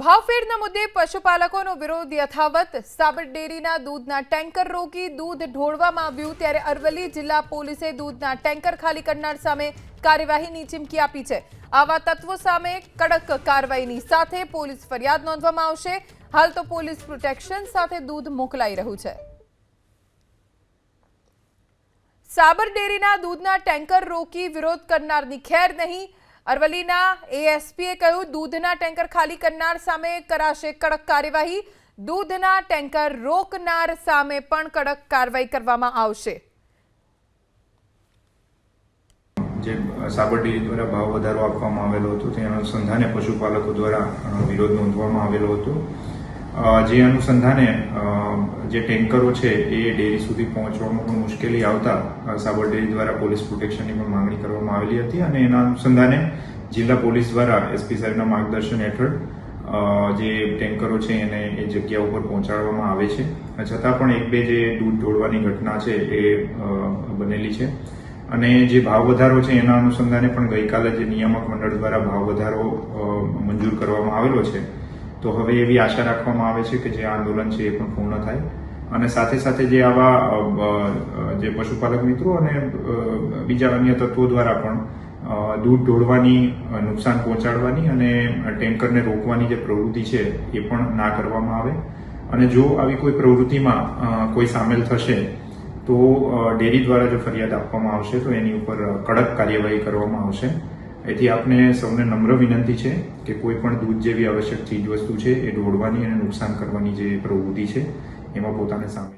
ભાવફેરના મુદ્દે પશુપાલકોનો વિરોધ યથાવત. સાબર ડેરીના દૂધના ટેન્કર રોકી દૂધ ઢોળવામાં આવ્યું ત્યારે અરવલ્લી જિલ્લા પોલીસે દૂધના ટેન્કર ખાલી કરનાર સામે કાર્યવાહીની ચીમકી આપી છે. આવા તત્વો સામે કડક કાર્યવાહીની સાથે પોલીસ ફરિયાદ નોંધવામાં આવશે. હાલ તો પોલીસ પ્રોટેક્શન સાથે દૂધ મોકલાઈ રહ્યું છે. સાબર ડેરીના દૂધના ટેન્કર રોકી વિરોધ કરનારની ખેર નહીં. અરવલ્લીના એએસપીએ કહ્યું, દૂધના ટેન્કર ખાલી કરનાર સામે કરાશે કડક કાર્યવાહી. દૂધના ટેન્કર રોકનાર સામે પણ કડક કાર્યવાહી કરવામાં આવશે. જે સાબર ડેરી દ્વારા ભાવ વધારો આપવામાં આવેલો હતો તે અનુસંધાને પશુપાલકો દ્વારા વિરોધ નોંધવામાં આવેલો હતો. જે અનુસંધાને જે ટેન્કરો છે, એ ડેરી સુધી પહોંચવામાં પણ મુશ્કેલી આવતા સાબરડેરી સાબર ડેરી દ્વારા પોલીસ પ્રોટેક્શનની પણ માંગણી કરવામાં આવેલી હતી અને એના અનુસંધાને જિલ્લા પોલીસ દ્વારા એસપી સાહેબના માર્ગદર્શન હેઠળ જે ટેન્કરો છે એને એ જગ્યા ઉપર પહોંચાડવામાં આવે છે. છતાં પણ એક બે જે દૂધ ઢોળવાની ઘટના છે એ બનેલી છે. અને જે ભાવ વધારો છે એના અનુસંધાને પણ ગઈકાલે જે નિયામક મંડળ દ્વારા ભાવ વધારો મંજૂર કરવામાં આવેલો છે. તો હવે એવી આશા રાખવામાં આવે છે કે જે આંદોલન છે એ પણ પૂર્ણ થાય. અને સાથે સાથે જે આવા જે પશુપાલક મિત્રો અને બીજા અન્ય તત્વો દ્વારા પણ દૂધ ઢોળવાની નુકસાન પહોંચાડવાની અને ટેન્કરને રોકવાની જે પ્રવૃત્તિ છે એ પણ ના કરવામાં આવે. અને જો આવી કોઈ પ્રવૃત્તિમાં કોઈ સામેલ થશે, તો ડેરી દ્વારા જો ફરિયાદ આપવામાં આવશે, તો એની ઉપર કડક કાર્યવાહી કરવામાં આવશે. એથી આપને સૌને નમ્ર વિનંતી છે કે કોઈ પણ દૂધ જેવી આવશ્યક ચીજ વસ્તુ છે એ ઢોળવાની અને નુકસાન કરવાની જે પ્રવૃત્તિ છે, એમાં પોતાને સામે